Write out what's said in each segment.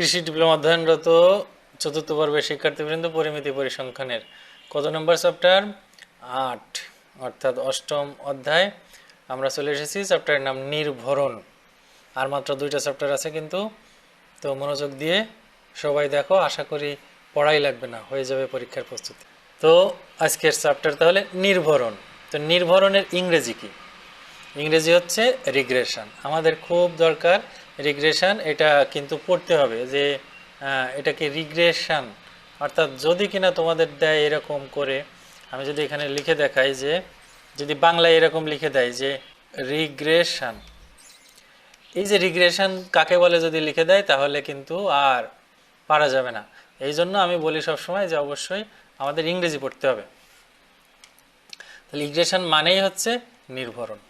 কৃষি ডিপ্লোমা অধ্যয়নরত চতুর্থ পর্বের শিক্ষার্থীবৃন্দ পরিমিতি পরিসংখ্যানের কত নম্বর চ্যাপ্টার? আট, অর্থাৎ অষ্টম অধ্যায়। আমরা চলে এসেছি চ্যাপ্টারের নাম নির্ভরণ। আর মাত্র দুইটা চ্যাপ্টার আছে কিন্তু। তো মনোযোগ দিয়ে সবাই দেখো, আশা করি পড়াই লাগবে না, হয়ে যাবে পরীক্ষার প্রস্তুতি। তো আজকের চ্যাপ্টার তাহলে নির্ভরণ। তো নির্ভরণের ইংরেজি কি? ইংরেজি হচ্ছে রিগ্রেশন। আমাদের খুব দরকার রিগ্রেশন এটা কিন্তু পড়তে হবে যে এটাকে রিগ্রেশন অর্থাৎ যদি কিনা তোমাদের দেয় এরকম করে, আমি যদি এখানে লিখে দেখাই যে, যদি বাংলায় এরকম লিখে দেয় যে রিগ্রেশন এই যে রিগ্রেশন কাকে বলে যদি লিখে দেয়, তাহলে কিন্তু আর পারা যাবে না। এই জন্য আমি বলি সবসময় যে অবশ্যই আমাদের ইংরেজি পড়তে হবে। তাহলে ইগ্রেশন মানেই হচ্ছে নির্ভরণ।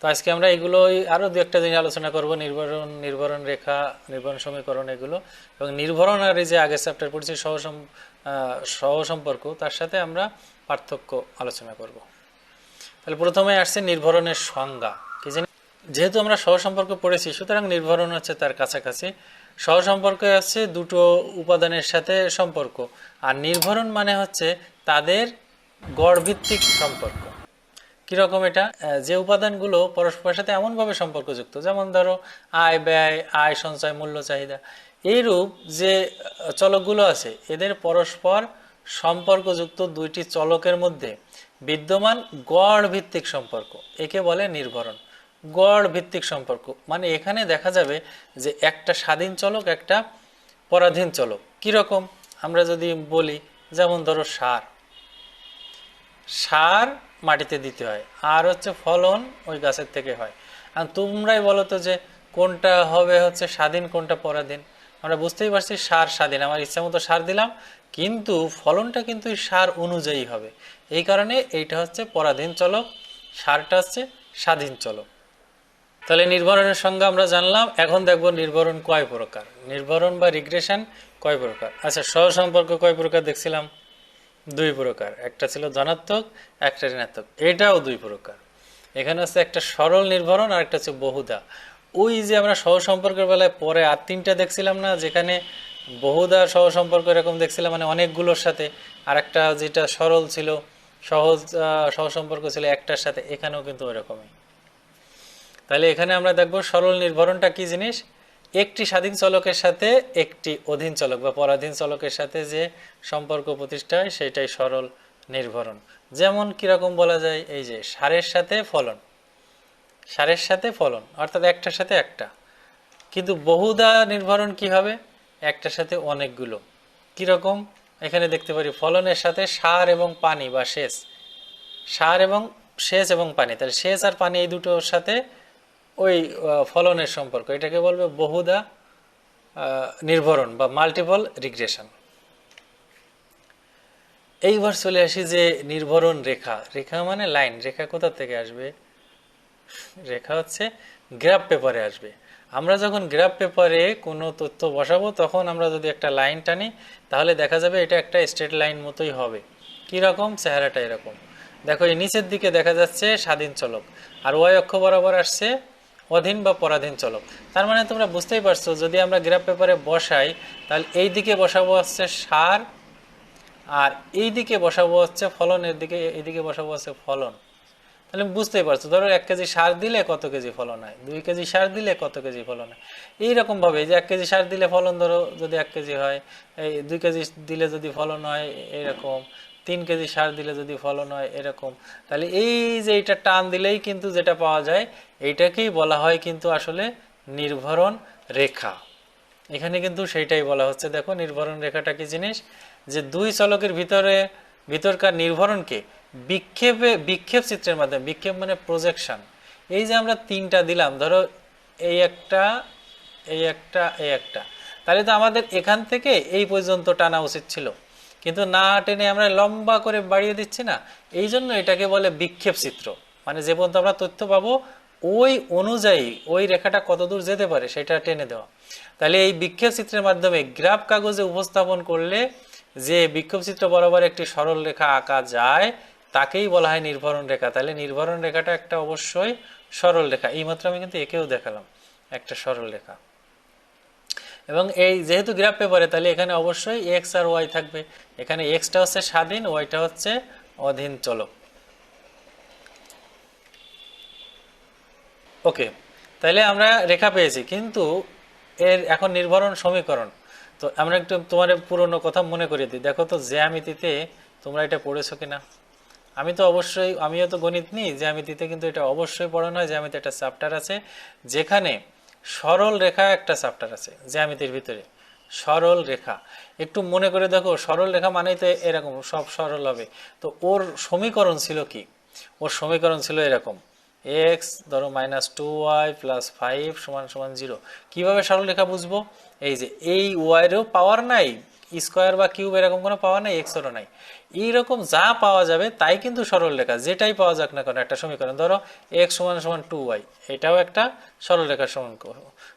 তো আজকে আমরা এগুলো আরও দু একটা জিনিস আলোচনা করব নির্ভরণ নির্ভরণ রেখা নির্ভরণ সমীকরণ এগুলো এবং নির্ভরণ আর এই যে আগের চ্যাপ্টার পড়ছি সহসম সহসম্পর্ক তার সাথে আমরা পার্থক্য আলোচনা করব। তাহলে প্রথমে আসছে নির্ভরণের সংজ্ঞা। কি জানি যেহেতু আমরা সহসম্পর্ক পড়েছি, সুতরাং নির্ভরণ হচ্ছে তার কাছাকাছি। সহসম্পর্ক হচ্ছে দুটো উপাদানের সাথে সম্পর্ক। আর নির্ভরণ মানে হচ্ছে তাদের গড়ভিত্তিক সম্পর্ক। কীরকম এটা? যে উপাদানগুলো পরস্পরের সাথে এমনভাবে সম্পর্কযুক্ত, যেমন ধরো, আয়, ব্যয়, আয়, সঞ্চয়, মূল্য, চাহিদা, এইরূপ যে চলকগুলো আছে, এদের পরস্পর সম্পর্কযুক্ত দুইটি চলকের মধ্যে বিদ্যমান গড় ভিত্তিক সম্পর্ক, একে বলে নির্ভরণ গড় ভিত্তিক সম্পর্ক মানে এখানে দেখা যাবে যে একটা স্বাধীন চলক, একটা পরাধীন চলক। কীরকম? আমরা যদি বলি, যেমন ধরো সার। সার মাটিতে দিতে হয়। আর হচ্ছে ফলন ওই গাছের থেকে হয়। আর তোমরাই বলো তো যে কোনটা হবে হচ্ছে স্বাধীন, কোনটা পরাধীন? আমরা বুঝতেই পারছি সার স্বাধীন। আমার ইচ্ছা মতো সার দিলাম, কিন্তু ফলনটা কিন্তু সার অনুযায়ী হবে। এই কারণে এইটা হচ্ছে পরাধীন চলক, সারটা হচ্ছে স্বাধীন চলক। তাহলে নির্ভরণের সঙ্গে আমরা জানলাম, এখন দেখব নির্ভরণ কয় প্রকার। নির্ভরণ বা রিগ্রেশন কয় প্রকার? আচ্ছা সহসম্পর্ক কয় প্রকার দেখছিলাম? দুই প্রকার। একটা ছিল ধনাত্মক একটা ঋণাত্মক। এটাও দুই প্রকার। এখানে হচ্ছে একটা সরল নির্ভরণ আর একটা হচ্ছে বহুদা। ওই যে আমরা সহসম্পর্কের বেলায় পরে আর তিনটা দেখছিলাম না যেখানে বহুদা সহসম্পর্ক এরকম দেখছিলাম মানে অনেকগুলোর সাথে। আর একটা যেটা সরল ছিল সহজ আহ, সহসম্পর্ক ছিল একটার সাথে এখানেও কিন্তু ওরকমই তাহলে এখানে আমরা দেখব সরল নির্ভরণটা কি জিনিস? একটি স্বাধীন চলকের সাথে একটি অধীন চলক বা পরাধীন চলকের সাথে যে সম্পর্ক প্রতিষ্ঠা হয়, সেটাই সরল নির্ভরণ। যেমন কীরকম বলা যায়, এই যে সারের সাথে ফলন। সারের সাথে ফলন, অর্থাৎ একটার সাথে একটা। কিন্তু বহুদা নির্ভরণ কি হবে? একটার সাথে অনেকগুলো। কীরকম? এখানে দেখতে পারি, ফলনের সাথে সার এবং পানি বা সেচ। সার এবং সেচ এবং পানি, তাহলে সেচ আর পানি এই দুটোর সাথে ওই ফলনের সম্পর্ক। এটাকে বলবে বহুদা নির্ভরণ বা মাল্টিপল রিগ্রেশন এইবার চলে আসি যে নির্ভরণ রেখা। রেখা মানে লাইন। রেখা কোথা থেকে আসবে? রেখা হচ্ছে গ্রাফ পেপারে আসবে। আমরা যখন গ্রাফ পেপারে কোনো তথ্য বসাবো, তখন আমরা যদি একটা লাইন টানি, তাহলে দেখা যাবে এটা একটা স্ট্রেট লাইন মতোই হবে। কি রকম? চেহারাটা এরকম। দেখো, এই নিচের দিকে দেখা যাচ্ছে স্বাধীন চলক। আর ওয়াই অক্ষ বরাবর আসছে অধীন বা পরাধীন চলক। তার মানে তোমরা বুঝতেই পারছ, যদি আমরা গ্রাফ পেপারে বসাই, তাহলে এই দিকে বসাবো হচ্ছে সার, আর এই দিকে বসাবো হচ্ছে ফলনের দিকে এইদিকে বসাবো হচ্ছে ফলন। তাহলে বুঝতেই পারছ। ধরো এক কেজি সার দিলে কত কেজি ফলন হয়? দুই কেজি সার দিলে কত কেজি ফলন হয়? এইরকম ভাবে যে এক কেজি সার দিলে ফলন ধরো যদি এক কেজি হয়, এই দুই কেজি দিলে যদি ফলন হয়, এরকম। তিন কেজি সার দিলে যদি ফলন হয়, এরকম। তাহলে এই যে এটা টান দিলেই কিন্তু যেটা পাওয়া যায়, এইটাকেই বলা হয় কিন্তু আসলে নির্ভরণ রেখা। এখানে কিন্তু সেইটাই বলা হচ্ছে। দেখো, নির্ভরণ রেখাটা কি জিনিস? যে দুই চলকের ভিতরে, ভিতরকার নির্ভরণকে বিক্ষেপে, বিক্ষেপ চিত্রের মাধ্যমে, বিক্ষেপ মানে প্রজেকশন এই যে আমরা তিনটা দিলাম, ধরো এই একটা এই একটা এই একটা। তাহলে তো আমাদের এখান থেকে এই পর্যন্ত টানা উচিত ছিল। কিন্তু না টেনে আমরা লম্বা করে বাড়িয়ে দিচ্ছি না। এই জন্য এটাকে বলে বিক্ষেপ চিত্র। মানে যে পর্যন্ত আমরা তথ্য পাবো, ওই অনুযায়ী, ওই রেখাটা কতদূর যেতে পারে সেটা টেনে দেওয়া। তাহলে এই বিক্ষেপ চিত্রের মাধ্যমে গ্রাফ কাগজে উপস্থাপন করলে যে বিক্ষোভ চিত্র বরাবর একটি সরল রেখা আঁকা যায় তাকেই বলা হয় নির্ভরণ রেখা। তাহলে নির্ভরণ রেখাটা একটা অবশ্যই সরল রেখা। এইমাত্র আমি কিন্তু একেও দেখালাম, একটা সরল রেখা। এবং এই যেহেতু গ্রাফ পেপারে তাহলে এখানে অবশ্যই এক্স আর ওয়াই থাকবে। এখানে এক্সটা হচ্ছে স্বাধীন ওয়াইটা হচ্ছে অধীন চলক। ওকে, তাহলে আমরা রেখা পেয়েছি, কিন্তু এর এখন নির্ভরণ সমীকরণ। তো আমরা একটু তোমার পুরনো কথা মনে করিয়ে দিই। দেখো তো জ্যামিতিতে তোমরা এটা পড়েছো কিনা? আমি তো অবশ্যই, আমিও তো গণিত নিই জ্যামিতিতে কিন্তু এটা অবশ্যই পড়ানো হয় জ্যামিতি একটা চ্যাপ্টার আছে, যেখানে সরল রেখা একটা চ্যাপ্টার আছে জ্যামিতির ভিতরে। সরল রেখা। একটু মনে করে দেখো, সরল রেখা মানেই তো এরকম, সব সরল হবে। তো ওর সমীকরণ ছিল কি? ওর সমীকরণ ছিল এরকম। এক্স ধরো minus two Y plus five সমান সমান জিরো কীভাবে সরলরেখা বুঝব? এই যে, এই ওয়াইয়েরও পাওয়ার নাই স্কোয়ার বা কিউব এরকম কোনো পাওয়ার নাই এক্সেরও নাই। এইরকম যা পাওয়া যাবে তাই কিন্তু সরলরেখা যেটাই পাওয়া যাক না কেন, একটা সমীকরণ, ধরো এক্স সমান সমান টু ওয়াই এটাও একটা সরলরেখার সমান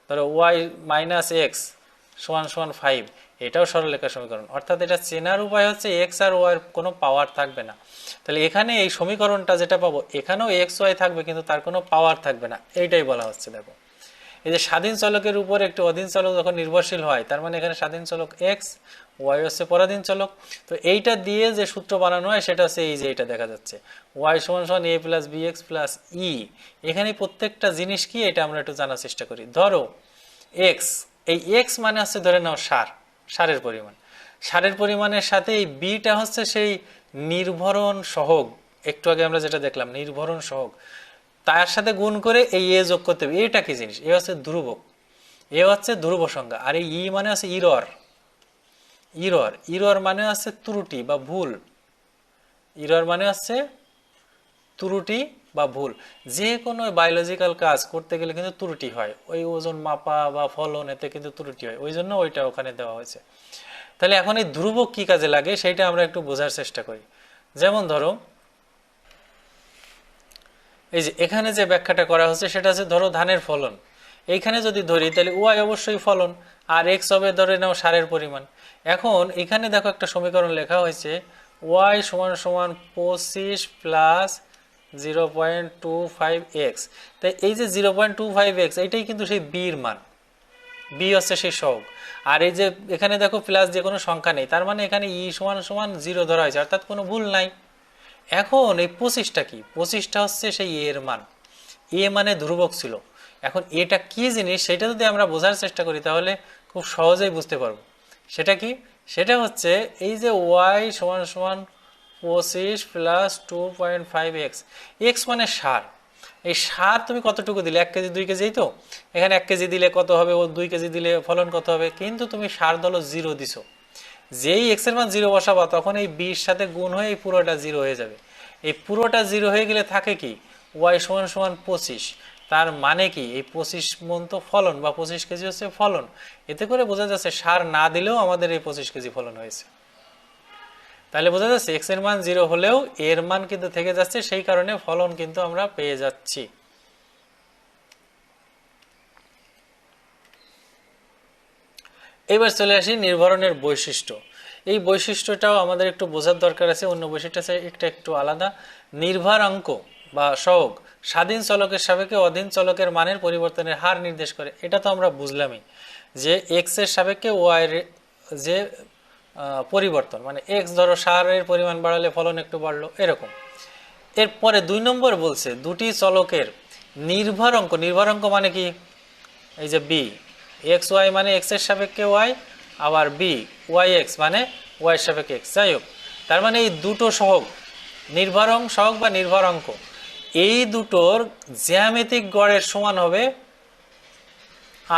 ধরো ওয়াই মাইনাস এক্স সমান সমান ফাইভ এটাও সরলরেখার সমীকরণ। অর্থাৎ এটা চেনার উপায় হচ্ছে এক্স আর ওয়াই কোনো পাওয়ার থাকবে না। তাহলে এখানে এই সমীকরণটা যেটা পাবো, এখানেও এক্স ওয়াই থাকবে, কিন্তু তার কোনো পাওয়ার থাকবে না। এইটাই বলা হচ্ছে, দেখো। এই যে স্বাধীন চলকের উপর একটি অধীন চলক যখন নির্ভরশীল হয়, তার মানে এখানে স্বাধীন চলক এক্স ওয়াই হচ্ছে পরাধীন চলক। তো এইটা দিয়ে যে সূত্র বানানো হয়, সেটা হচ্ছে এই যে এটা দেখা যাচ্ছে। ওয়াই সমান সমান A plus B X plus E এখানে প্রত্যেকটা জিনিস কি, এটা আমরা একটু জানার চেষ্টা করি। ধরো এক্স এই এক্স মানে হচ্ছে ধরে নাও সার, সারের পরিমাণ। সারের পরিমাণের সাথে এই বিটা হচ্ছে সেই নির্ভরণ সহগ। একটু আগে আমরা যেটা দেখলাম, নির্ভরণ সহগ। তার সাথে গুণ করে এই এ যোগ করতে হবে। এটা কি জিনিস? এ হচ্ছে ধ্রুবক। এ হচ্ছে ধ্রুব সংখ্যা আর এই ই মানে হচ্ছে ইরর। ইরর। ইরর মানে হচ্ছে ত্রুটি বা ভুল। ইরর মানে হচ্ছে ত্রুটি বা ভুল। যে কোনো বায়োলজিক্যাল কাজ করতে গেলে কিন্তু ত্রুটি হয়। ওই ওজন মাপা বা ফলন এতে কিন্তু ত্রুটি হয়। ওই জন্য ওইটা ওখানে দেওয়া হয়েছে। তাহলে এখন এই ধ্রুবক কি কাজে লাগে সেটা আমরা একটু বোঝার চেষ্টা করি। যেমন ধরো এই যে এখানে যে ব্যাখ্যাটা করা হচ্ছে, সেটা হচ্ছে ধরো ধানের ফলন। এইখানে যদি ধরি, তাহলে ওয়াই অবশ্যই ফলন, আর এক্স হবে ধরে নাও সারের পরিমাণ। এখন এখানে দেখো একটা সমীকরণ লেখা হয়েছে ওয়াই সমান সমান পঁচিশ plus zero point two five X তাই এই যে zero point two five X এইটাই কিন্তু সেই বির মান। বি হচ্ছে সেই শখ আর এই যে এখানে দেখো প্লাস যে কোনো সংখ্যা নেই, তার মানে এখানে ই সমান সমান জিরো ধরা হয়েছে, অর্থাৎ কোনো ভুল নাই। এখন এই পঁচিশটা কি? পঁচিশটা হচ্ছে সেই এর মান। এ মানে ধ্রুবক ছিল। এখন এটা কি জিনিস সেটা যদি আমরা বোঝার চেষ্টা করি তাহলে খুব সহজেই বুঝতে পারব। সেটা কি? সেটা হচ্ছে এই যে ওয়াই সমান সমান পঁচিশ plus two point five X. X মানে সার। এই সার তুমি কতটুকু দিলে? এক কেজি, দুই কেজি তো? এখানে এক কেজি দিলে কত হবে? ও দুই কেজি দিলে ফলন কত হবে? কিন্তু তুমি সার দলো জিরো দিছো। যেই এক্সের মান জিরো বসাবা, তখন এই বির সাথে গুণ হয়ে এই পুরোটা জিরো হয়ে যাবে। এই পুরোটা জিরো হয়ে গেলে থাকে কি? ওয়াই সমান সমান পঁচিশ। তার মানে কি? এই পঁচিশ মন তো ফলন, বা পঁচিশ কেজি হচ্ছে ফলন। এতে করে বোঝা যাচ্ছে সার না দিলেও আমাদের এই পঁচিশ কেজি ফলন হয়েছে। তাহলে বোঝা যাচ্ছে এক্সের মান জিরো হলেও এর মান কিন্তু থেকে যাচ্ছে, সেই কারণে ফলন কিন্তু আমরা পেয়ে যাচ্ছি। এবার চলে আসি নির্ভরণের বৈশিষ্ট্য। এই বৈশিষ্ট্যটাও আমাদের একটু বোঝার দরকার আছে, অন্য বৈশিষ্ট্য একটা একটু আলাদা। নির্ভরাঙ্ক বা সহগ, স্বাধীন চলকের সাপেক্ষে অধীন চলকের মানের পরিবর্তনের হার নির্দেশ করে। এটা তো আমরা বুঝলামই যে এক্সের সাপেক্ষে ওয়াই যে পরিবর্তন মানে এক্স ধরো সারের পরিমাণ বাড়ালে ফলন একটু বাড়লো, এরকম। এরপরে দুই নম্বর বলছে, দুটি চলকের নির্ভর অঙ্ক নির্ভর অঙ্ক মানে কি? এই যে বি এক্স ওয়াই মানে এক্সের সাপেক্ষে ওয়াই আবার বি ওয়াই এক্স মানে ওয়াই এর সাপেক্ষে এক্স যাই হোক, তার মানে এই দুটো সহগ নির্ভরং সহগ বা নির্ভর অঙ্ক এই দুটোর জ্যামিতিক গড়ের সমান হবে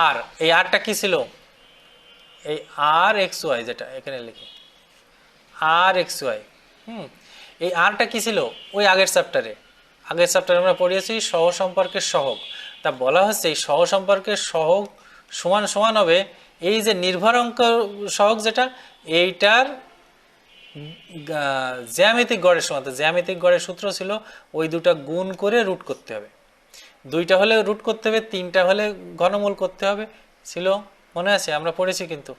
আর এই আরটা কি ছিল? এই আর এক্স ওয়াই যেটা এখানে লিখি। আর এক্স ওয়াই হুম, এই আরটা কি ছিল? ওই আগের চ্যাপ্টারে। আগের চ্যাপ্টারে আমরা পড়িয়েছি সহ সম্পর্কের সহগ। তা বলা হচ্ছে এই সহ সম্পর্কের সহগ সমান সমান হবে। এই যে নির্ভর অঙ্ক সহগ যেটা, এইটার জ্যামিতিক গড়ের সমান। জ্যামিতিক গড়ের সূত্র ছিল, ওই দুটা গুণ করে রুট করতে হবে। দুইটা হলে রুট করতে হবে, তিনটা হলে ঘনমূল করতে হবে। ছিল? মনে আছে? আমরা পড়েছি কিন্তু।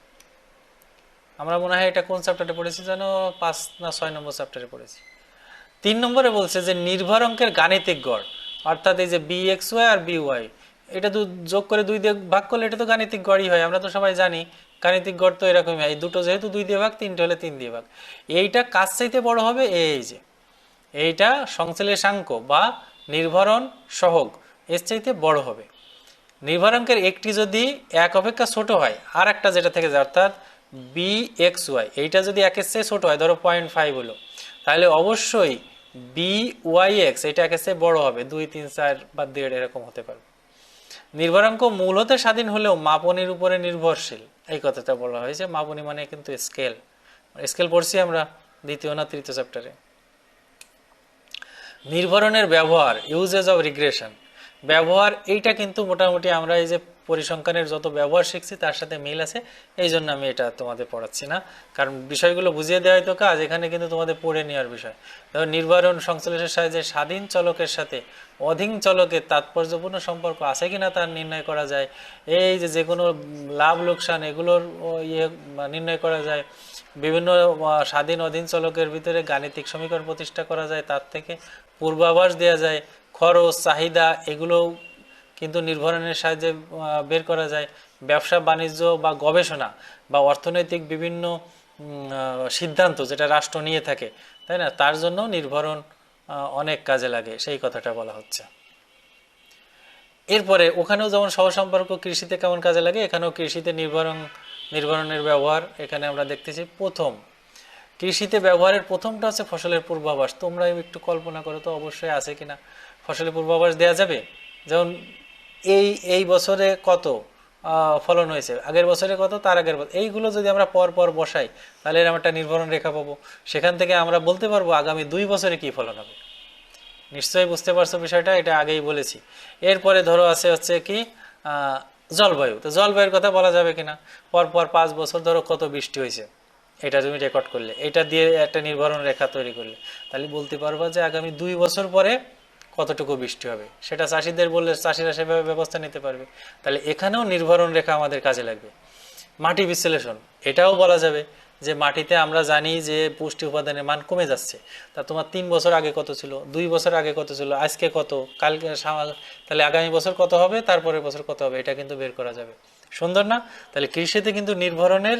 আমরা মনে হয় এটা কোন চ্যাপ্টারে পড়েছি যেন? পাঁচ না ছয় নম্বর চ্যাপ্টারে পড়েছি। তিন নম্বরে বলছে যে নির্ভর অঙ্কের গাণিতিক গড়, অর্থাৎ এই যে বি এক্স ওয়াই আর বি ওয়াই এটা যোগ করে দুই দিয়ে ভাগ করলে এটা তো গাণিতিক গড়ই হয়, আমরা তো সবাই জানি গাণিতিক গড় তো এরকমই হয়। দুটো যেহেতু দুই দিয়ে ভাগ, তিনটে হলে তিন দিয়ে ভাগ। এইটা কাজ চাইতে বড় হবে? এই যে। এইটা সংশ্লেষাঙ্ক বা নির্ভরণ সহগ এর চাইতে বড় হবে। নির্ভরাঙ্কের একটি যদি এক অপেক্ষা ছোট হয়, আর একটা যেটা থেকে যায়, অর্থাৎ বি এক্স ওয়াই এইটা যদি একের চেয়ে ছোট হয়, ধরো পয়েন্ট ফাইভ হলো, তাহলে অবশ্যই বি ওয়াই এক্স এটা একের চেয়ে বড় হবে। দুই, তিন, চার বা দেড় এরকম হতে পারবে নির্ভরাঙ্ক মূল হতে স্বাধীন হলেও মাপনির উপরে নির্ভরশীল। এই কথাটা বলা হয়েছে। মাপনি মানে কিন্তু স্কেল স্কেল পড়ছি আমরা দ্বিতীয় না তৃতীয় চ্যাপ্টারে নির্ভরণের ব্যবহার ইউজেস অব রিগ্রেশন ব্যবহার, এইটা কিন্তু মোটামুটি আমরা এই যে পরিসংখ্যানের যত ব্যবহার শিখছি তার সাথে মিল আছে। এই জন্য আমি এটা তোমাদের পড়াচ্ছি না। কারণ বিষয়গুলো বুঝিয়ে দেওয়াই তো কাজ, এখানে কিন্তু তোমাদের পড়ে নেওয়ার বিষয়। ধরো নির্ভরণ সংশ্লেষের সাহায্যে স্বাধীন চলকের সাথে অধীন চলকের তাৎপর্যপূর্ণ সম্পর্ক আছে কিনা তার নির্ণয় করা যায়। এই যে যে কোনো লাভ, লোকসান এগুলোর ইয়ে নির্ণয় করা যায়। বিভিন্ন স্বাধীন অধীন চলকের ভিতরে গাণিতিক সমীকরণ প্রতিষ্ঠা করা যায়, তার থেকে পূর্বাভাস দেওয়া যায়। খরচ, চাহিদা এগুলো কিন্তু নির্ভরণের সাহায্যে বের করা যায়। ব্যবসা, বাণিজ্য বা গবেষণা বা অর্থনৈতিক বিভিন্ন সিদ্ধান্ত যেটা রাষ্ট্র নিয়ে থাকে, তাই না? তার জন্য নির্ভরণ অনেক কাজে লাগে, সেই কথাটা বলা হচ্ছে। এরপরে ওখানেও যেমন সহসম্পর্ক কৃষিতে কেমন কাজে লাগে? এখানেও কৃষিতে নির্ভরণ, নির্ভরণের ব্যবহার এখানে আমরা দেখতেছি প্রথম। কৃষিতে ব্যবহারের প্রথমটা হচ্ছে ফসলের পূর্বাভাস। তোমরা একটু কল্পনা করো তো, অবশ্যই আছে কিনা। ফসলের পূর্বাভাস দেওয়া যাবে? যেমন এই এই বছরে কত ফলন হয়েছে? আগের বছরে কত, তার আগের বছর এইগুলো যদি আমরা পর পর বসাই, তাহলে এর একটা নির্ভরণ রেখা পাবো। সেখান থেকে আমরা বলতে পারব আগামী দুই বছরে কি ফলন হবে। নিশ্চয়ই বুঝতে পারছ বিষয়টা, এটা আগেই বলেছি। এরপরে ধরো আছে হচ্ছে কি জলবায়ু। তো জলবায়ুর কথা বলা যাবে কিনা? পর পর পাঁচ বছর ধরো কত বৃষ্টি হয়েছে। এটা তুমি রেকর্ড করলে। এটা দিয়ে একটা নির্ভরণ রেখা তৈরি করলে। তাহলে বলতে পারবা যে আগামী দুই বছর পরে কতটুকু বৃষ্টি হবে? সেটা চাষিদের বললে চাষিরা সেভাবে ব্যবস্থা নিতে পারবে। তাহলে এখানেও নির্ভরণ রেখা আমাদের কাজে লাগবে। মাটি বিশ্লেষণ, এটাও বলা যাবে যে মাটিতে আমরা জানি যে পুষ্টি উপাদানের মান কমে যাচ্ছে। তা তোমার তিন বছর আগে কত ছিল? দুই বছর আগে কত ছিল? আজকে কত? কালকে তাহলে আগামী বছর কত হবে? তারপরের বছর কত হবে? এটা কিন্তু বের করা যাবে। সুন্দর না? তাহলে কৃষিতে কিন্তু নির্ভরণের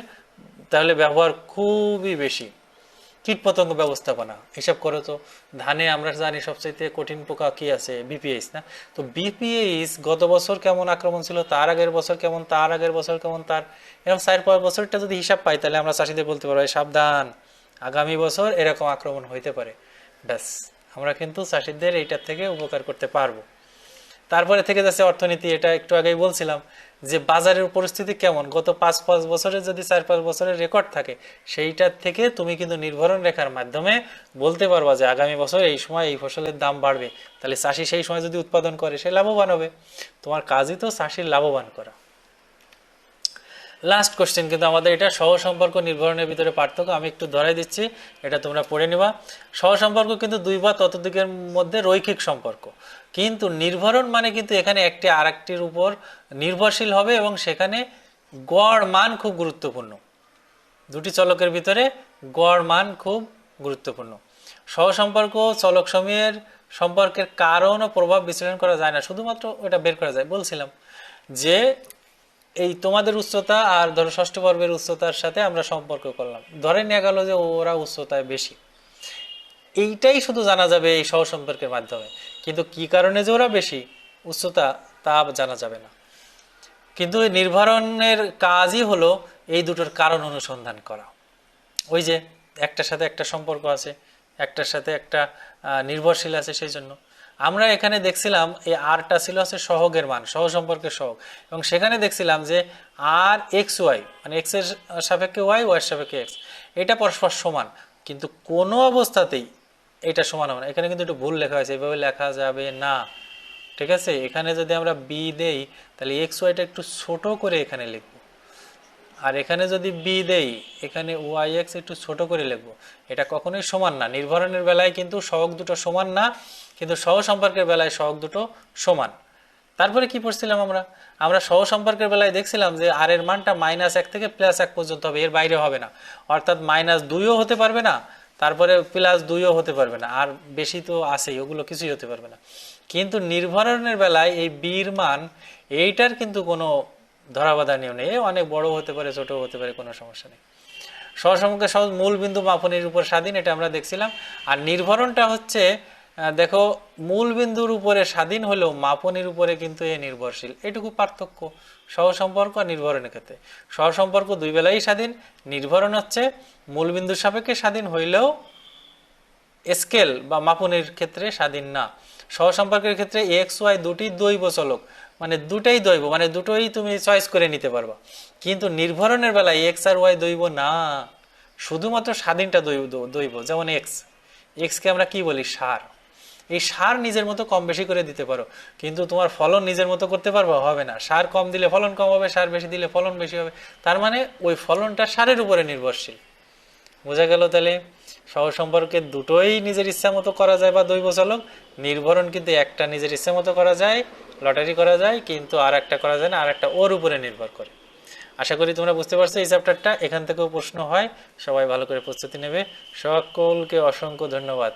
তাহলে ব্যবহার খুবই বেশি। কীটপতঙ্গ ব্যবস্থাপনা হিসাব করো তো ধানে আমরা জানি সবচেয়ে কঠিন পোকা কি আছে? বিপিএইচ না? তো বিপিএইচ গত বছর কেমন আক্রমণ ছিল? তার আগের বছর কেমন? তার আগের বছর কেমন? তার এরকম চার পাঁচ বছরটা যদি হিসাব পাই, তাহলে আমরা চাষিদের বলতে পারব সাবধান, আগামী বছর এরকম আক্রমণ হইতে পারে। ব্যাস, আমরা কিন্তু চাষিদের এইটার থেকে উপকার করতে পারব। তারপরে থেকে যাচ্ছে অর্থনীতি, এটা একটু আগেই বলছিলাম। যে বাজারের পরিস্থিতি কেমন? গত পাঁচ পাঁচ বছরের যদি চার, পাঁচ বছরের রেকর্ড থাকে, সেইটার থেকে তুমি কিন্তু নির্ভরণ রেখার মাধ্যমে বলতে পারবা যে আগামী বছর এই সময় এই ফসলের দাম বাড়বে। তাহলে চাষি সেই সময় যদি উৎপাদন করে, সে লাভবান হবে। তোমার কাজই তো চাষির লাভবান করা। লাস্ট কোশ্চেন কিন্তু আমাদের এটা সহ সম্পর্ক নির্ভরণের ভিতরে পার্থক্য, আমি একটু ধরাই দিচ্ছি, এটা তোমরা পড়ে নিবা। সহ সম্পর্ক কিন্তু দুই বা ততোধিকের মধ্যে রৈখিক সম্পর্ক। কিন্তু নির্ভরণ মানে কিন্তু এখানে একটি আরেকটির উপর নির্ভরশীল হবে এবং সেখানে গড় মান খুব গুরুত্বপূর্ণ। দুটি চলকের ভিতরে গড় মান খুব গুরুত্বপূর্ণ। সহসম্পর্ক চলক সময়ের সম্পর্কের কারণ ও প্রভাব বিশ্লেষণ করা যায় না, শুধুমাত্র ওটা বের করা যায়। বলছিলাম যে এই তোমাদের উচ্চতা আর ধরো ষষ্ঠ পর্বের উচ্চতার সাথে আমরা সম্পর্ক করলাম। ধরে নেওয়া গেল যে ওরা উচ্চতায় বেশি। এইটাই শুধু জানা যাবে এই সহ সম্পর্কের মাধ্যমে। কিন্তু কি কারণে যে ওরা বেশি? উচ্চতা তা জানা যাবে না। কিন্তু নির্ভরণের কাজই হলো এই দুটোর কারণ অনুসন্ধান করা। ওই যে একটার সাথে একটা সম্পর্ক আছে, একটার সাথে একটা নির্ভরশীল আছে সেই জন্য। আমরা এখানে দেখছিলাম এই আরটা ছিল হচ্ছে সহগের মান, সহ সম্পর্কের সহগ। এবং সেখানে দেখছিলাম যে আর এক্স ওয়াই মানে এক্সের সাপেক্ষে ওয়াই ওয়াই সাপেক্ষে এক্স এটা পরস্পর সমান। কিন্তু কোনো অবস্থাতেই এটা সমান হবে না। এখানে কিন্তু একটু ভুল লেখা হয়েছে, এভাবে লেখা যাবে না। ঠিক আছে? এখানে যদি আমরা বি দেই, তাহলে এক্স ওয়াইটা একটু ছোট করে এখানে লিখব। আর এখানে যদি বি দেই, এখানে ওয়াই এক্স একটু ছোট করে লিখব। এটা কখনোই সমান না। নির্ভরণের বেলায় কিন্তু সহগ দুটো সমান না। কিন্তু সহ সম্পর্কের বেলায় সহগ দুটো সমান। তারপরে কি পড়ছিলাম আমরা? আমরা সহ সম্পর্কের বেলায় দেখছিলাম যে আর এর মানটা মাইনাস এক থেকে প্লাস এক পর্যন্ত হবে, এর বাইরে হবে না। অর্থাৎ মাইনাস দুইও হতে পারবে না, তারপরে প্লাস দুইও হতে পারবে না। আর বেশি তো আছেই, ওগুলো কিছুই হতে পারবে না। কিন্তু নির্ভরণের বেলায় এই বির মান, এইটার কিন্তু কোনো ধরাবাধা নিয়ম নেই। অনেক বড় হতে পারে ছোট হতে পারে, কোনো সমস্যা নেই। সহসম্মুখে সহজ মূল বিন্দু মাপনের উপর স্বাধীন, এটা আমরা দেখছিলাম। আর নির্ভরণটা হচ্ছে দেখো মূল বিন্দুর উপরে স্বাধীন হলেও মাপনের উপরে কিন্তু এ নির্ভরশীল। এটুকু পার্থক্য। সহসম্পর্ক আর নির্ভরণের ক্ষেত্রে। সহসম্পর্ক দুই বেলাই স্বাধীন, নির্ভরণ হচ্ছে মূল বিন্দুর সাপেক্ষে স্বাধীন হইলেও স্কেল বা মাপনের ক্ষেত্রে স্বাধীন না। সহসম্পর্কের ক্ষেত্রে এক্স, ওয়াই দুটি দৈব চলক। মানে দুটাই দৈব মানে দুটোই তুমি চয়েস করে নিতে পারবা। কিন্তু নির্ভরণের বেলায় এক্স আর ওয়াই দৈব না। শুধুমাত্র স্বাধীনটা দৈব দৈব, যেমন এক্স। এক্সকে আমরা কি বলি? সার। এই সার নিজের মতো কম বেশি করে দিতে পারো। কিন্তু তোমার ফলন নিজের মতো করতে পারব? হবে না। সার কম দিলে ফলন কম হবে, সার বেশি দিলে ফলন বেশি হবে। তার মানে ওই ফলনটা সারের উপরে নির্ভরশীল। বোঝা গেল তাহলে? সহ সম্পর্কে দুটোই নিজের ইচ্ছা মতো করা যায় বা দৈব চালক নির্ভরণ কিন্তু একটা নিজের ইচ্ছা মতো করা যায়, লটারি করা যায়, কিন্তু আর একটা করা যায় না, আর একটা ওর উপরে নির্ভর করে। আশা করি তোমরা বুঝতে পারছ এই চ্যাপ্টারটা। এখান থেকেও প্রশ্ন হয়। সবাই ভালো করে প্রস্তুতি নেবে। সকলকে অসংখ্য ধন্যবাদ।